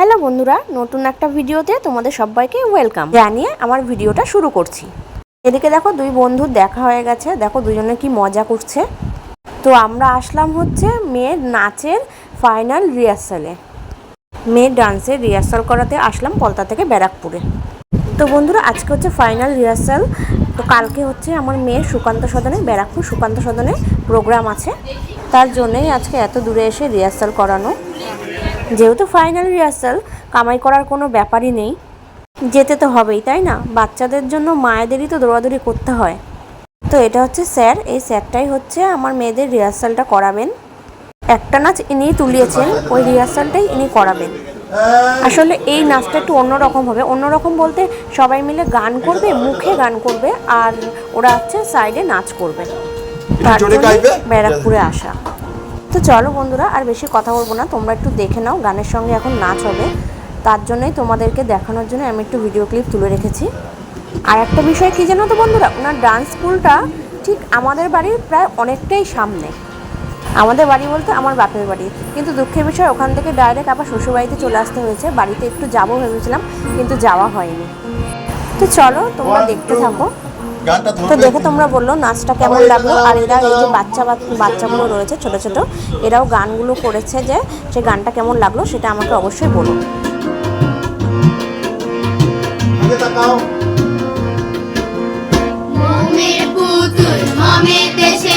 Hello বন্ধুরা, নতুন একটা ভিডিওতে তোমাদের সবাইকে ওয়েলকাম। জানিয়ে আমার ভিডিওটা শুরু করছি। এদিকে দেখো দুই বন্ধুর দেখা হয়ে গেছে, দেখো দুজনে কি মজা করছে। তো আমরা আসলাম হচ্ছে মেয়ের নাচের ফাইনাল রিহার্সালে মেয়ের ডান্সের রিহার্সাল করাতে আসলাম কলতা থেকে ব্যারাকপুরে। তো বন্ধুরা, আজকে হচ্ছে ফাইনাল রিহার্সাল তো কালকে হচ্ছে আমার মেয়ের সুকান্ত সদনে, ব্যারাকপুর সুকান্ত সদনে প্রোগ্রাম আছে। তার জন্যই আজকে এত দূরে এসে রিহার্সাল করানো। যেহেতু ফাইনাল রিহার্সাল কামাই করার কোনো ব্যাপারই নেই। যেতে তো হবেই তাই না? বাচ্চাদের জন্য মায়েদেরই তো দৌড়াদৌড়ি করতে হয়। তো এটা হচ্ছে স্যার এই স্যারটাই হচ্ছে আমার মেয়েদের রিহার্সালটা করাবেন। একটা নাচ ইনি তুলিয়েছেন ওই রিহার্সালটাই ইনি করাবেন। আসলে এই নাচটা একটু অন্যরকম হবে। অন্যরকম বলতে সবাই মিলে গান করবে মুখে গান করবে আর ওরা হচ্ছে সাইডে নাচ করবে। তার জন্য ব্যারাকপুরে আসা। তো চলো বন্ধুরা আর বেশি কথা বলব না তোমরা একটু দেখে নাও গানের সঙ্গে এখন নাচ হবে। তার জন্যই তোমাদেরকে দেখানোর জন্য আমি একটু ভিডিও ক্লিপ তুলে রেখেছি। আর একটা বিষয় কী জানো তো বন্ধুরা ওনার ডান্স স্কুলটা ঠিক আমাদের বাড়ির প্রায় অনেকটাই সামনে। আমাদের বাড়ি বলতে আমার বাপের বাড়ি। কিন্তু দুঃখের বিষয় ওখান থেকে ডাইরেক্ট আবার শ্বশুরবাড়িতে চলে আসতে হয়েছে। বাড়িতে একটু যাব ভেবেছিলাম কিন্তু যাওয়া হয়নি। তো চলো তোমরা দেখতে থাকো। তো দেখে তোমরা বলল নাচটা কেমন লাগল? আর এরা এই যে বাচ্চা বাচ- বাচ্চাগুলো রয়েছে ছোট ছোট এরাও গানগুলো করেছে যে সে গানটা কেমন লাগল সেটা আমাকে অবশ্যই বলো। আগে তাকাও। মোমের পুতুল মমের দেশে